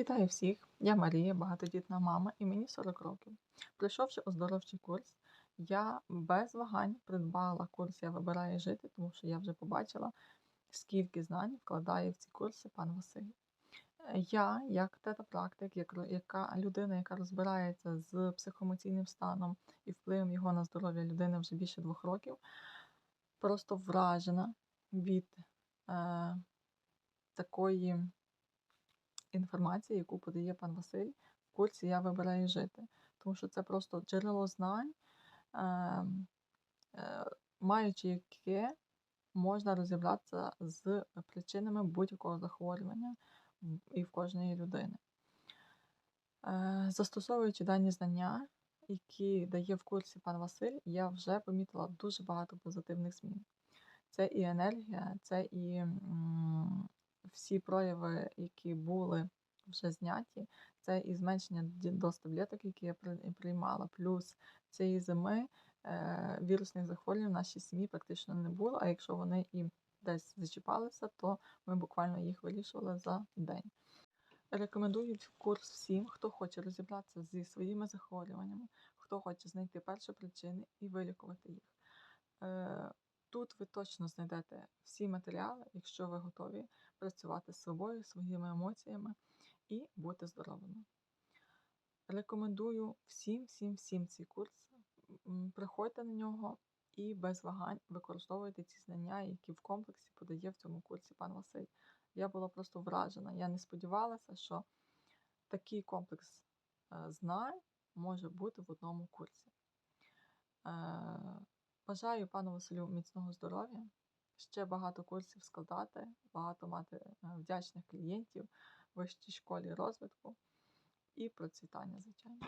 Вітаю всіх! Я Марія, багатодітна мама, і мені 40 років. Пройшовши оздоровчий курс, я без вагань придбала курс Я вибираю жити, тому що я вже побачила, скільки знань вкладає в ці курси пан Василь. Я, як тета-практик, як яка людина, яка розбирається з психоемоційним станом і впливом його на здоров'я людини вже більше двох років, просто вражена від е, такої інформації, яку подає пан Василь в курсі Я вибираю жити. Тому що це просто джерело знань, е, е, маючи яке можна розібратися з причинами будь-якого захворювання і в кожної людини. Е, Застосовуючи дані знання, які дає в курсі пан Василь, я вже помітила дуже багато позитивних змін. Це і енергія, це і всі прояви, які були вже зняті, це і зменшення доз таблеток, які я приймала. Плюс цієї зими е, вірусних захворювань в нашій сім'ї практично не було. А якщо вони і десь зачіпалися, то ми буквально їх вирішували за день. Рекомендую курс всім, хто хоче розібратися зі своїми захворюваннями, хто хоче знайти перші причини і вилікувати їх. Е, Тут ви точно знайдете всі матеріали, якщо ви готові працювати з собою, своїми емоціями і бути здоровими. Рекомендую всім, всім, всім цей курс. Приходьте на нього і без вагань використовуйте ці знання, які в комплексі подає в цьому курсі пан Василь. Я була просто вражена. Я не сподівалася, що такий комплекс е, знань може бути в одному курсі. Е, Бажаю пану Василю міцного здоров'я, ще багато курсів складати, багато мати е, вдячних клієнтів вищій школі розвитку і процвітання, звичайно.